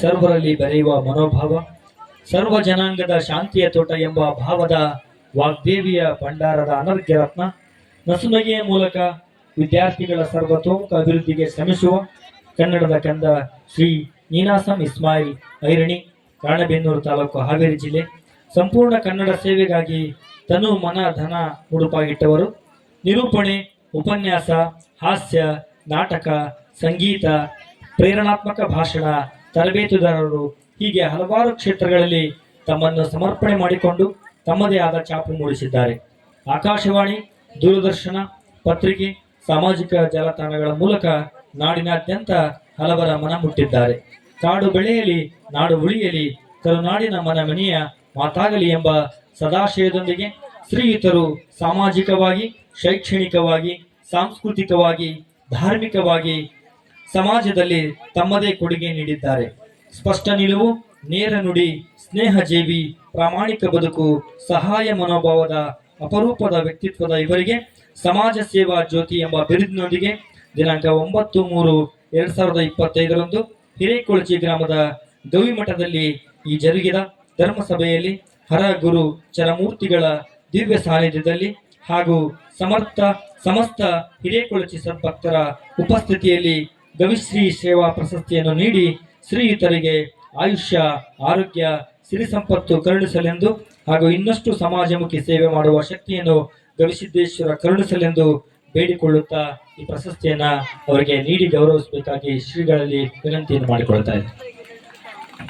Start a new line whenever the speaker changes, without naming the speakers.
ಸರ್ವರಲ್ಲಿ ಬೆರೆಯುವ ಮನೋಭಾವ, ಸರ್ವ ಜನಾಂಗದ ಶಾಂತಿಯ ತೋಟ ಎಂಬ ಭಾವದ ವಾಗ್ದೇವಿಯ ಭಂಡಾರದ ಅನರ್ಘ್ಯ ರತ್ನ ನಸುನಗೆಯ ಮೂಲಕ ವಿದ್ಯಾರ್ಥಿಗಳ ಸರ್ವತೋಮುಖ ಅಭಿವೃದ್ಧಿಗೆ ಶ್ರಮಿಸುವ ಕನ್ನಡದ ಕಂದ ಶ್ರೀ ನೀನಾಸಂ ಇಸ್ಮಾಯಿಲ್ ಐರಣಿ, ರಾಣಬೆನ್ನೂರು ತಾಲೂಕು ಹಾವೇರಿ ಜಿಲ್ಲೆ. ಸಂಪೂರ್ಣ ಕನ್ನಡ ಸೇವೆಗಾಗಿ ತನು ಮನ ಧನ ಉಡುಪಾಗಿಟ್ಟವರು. ನಿರೂಪಣೆ, ಉಪನ್ಯಾಸ, ಹಾಸ್ಯ, ನಾಟಕ, ಸಂಗೀತ, ಪ್ರೇರಣಾತ್ಮಕ ಭಾಷಣ ತರಬೇತುದಾರರು ಹೀಗೆ ಹಲವಾರು ಕ್ಷೇತ್ರಗಳಲ್ಲಿ ತಮ್ಮನ್ನು ಸಮರ್ಪಣೆ ಮಾಡಿಕೊಂಡು ತಮ್ಮದೇ ಆದ ಛಾಪು ಮೂಡಿಸಿದ್ದಾರೆ. ಆಕಾಶವಾಣಿ, ದೂರದರ್ಶನ, ಪತ್ರಿಕೆ, ಸಾಮಾಜಿಕ ಜಾಲತಾಣಗಳ ಮೂಲಕ ನಾಡಿನಾದ್ಯಂತ ಹಲವರ ಮನ ಮುಟ್ಟಿದ್ದಾರೆ. ಕಾಡು ಬೆಳೆಯಲಿ, ನಾಡು ಉಳಿಯಲಿ, ಕರುನಾಡಿನ ಮನ ಮನೆಯ ಮಾತಾಗಲಿ ಎಂಬ ಸದಾಶಯದೊಂದಿಗೆ ಶ್ರೀಯುತರು ಸಾಮಾಜಿಕವಾಗಿ, ಶೈಕ್ಷಣಿಕವಾಗಿ, ಸಾಂಸ್ಕೃತಿಕವಾಗಿ, ಧಾರ್ಮಿಕವಾಗಿ ಸಮಾಜದಲ್ಲಿ ತಮ್ಮದೇ ಕೊಡುಗೆ ನೀಡಿದ್ದಾರೆ. ಸ್ಪಷ್ಟ ನಿಲುವು, ನೇರ ನುಡಿ ಸ್ನೇಹ ಜೀವಿ ಪ್ರಾಮಾಣಿಕ ಬದುಕು, ಸಹಾಯ ಮನೋಭಾವದ, ಅಪರೂಪದ ವ್ಯಕ್ತಿತ್ವದ ಇವರಿಗೆ ಸಮಾಜ ಸೇವಾ ಜ್ಯೋತಿ ಎಂಬ ಬಿರುದಿನೊಂದಿಗೆ ದಿನಾಂಕ ಒಂಬತ್ತು ಮೂರು ಎರಡ್ ಸಾವಿರದ ಇಪ್ಪತ್ತೈದರಂದು ಹಿರೇಕೊಳಚಿ ಗ್ರಾಮದ ಗವಿಮಠದಲ್ಲಿ ಈ ಜರುಗಿದ ಧರ್ಮಸಭೆಯಲ್ಲಿ ಹರ ಗುರು ಚರಮೂರ್ತಿಗಳ ದಿವ್ಯ ಸಾನ್ನಿಧ್ಯದಲ್ಲಿ ಹಾಗೂ ಸಮರ್ಥ, ಸಮಸ್ತ ಹಿರೇಕೊಳಚಿ ಸದ್ಭಕ್ತರ ಉಪಸ್ಥಿತಿಯಲ್ಲಿ ಗವಿಶ್ರೀ ಸೇವಾ ಪ್ರಶಸ್ತಿಯನ್ನು ನೀಡಿ ಶ್ರೀಯುತರಿಗೆ ಆಯುಷ್ಯ, ಆರೋಗ್ಯ, ಸಿರಿ ಸಂಪತ್ತು ಕರುಣಿಸಲೆಂದು ಹಾಗೂ ಇನ್ನಷ್ಟು ಸಮಾಜಮುಖಿ ಸೇವೆ ಮಾಡುವ ಶಕ್ತಿಯನ್ನು ಗವಿಸಿದ್ದೇಶ್ವರ ಕರುಣಿಸಲೆಂದು ಬೇಡಿಕೊಳ್ಳುತ್ತಾ ಈ ಪ್ರಶಸ್ತಿಯನ್ನ ಅವರಿಗೆ ನೀಡಿ ಗೌರವಿಸಬೇಕಾಗಿ ಶ್ರೀಗಳಲ್ಲಿ ವಿನಂತಿಯನ್ನು ಮಾಡಿಕೊಳ್ತಾ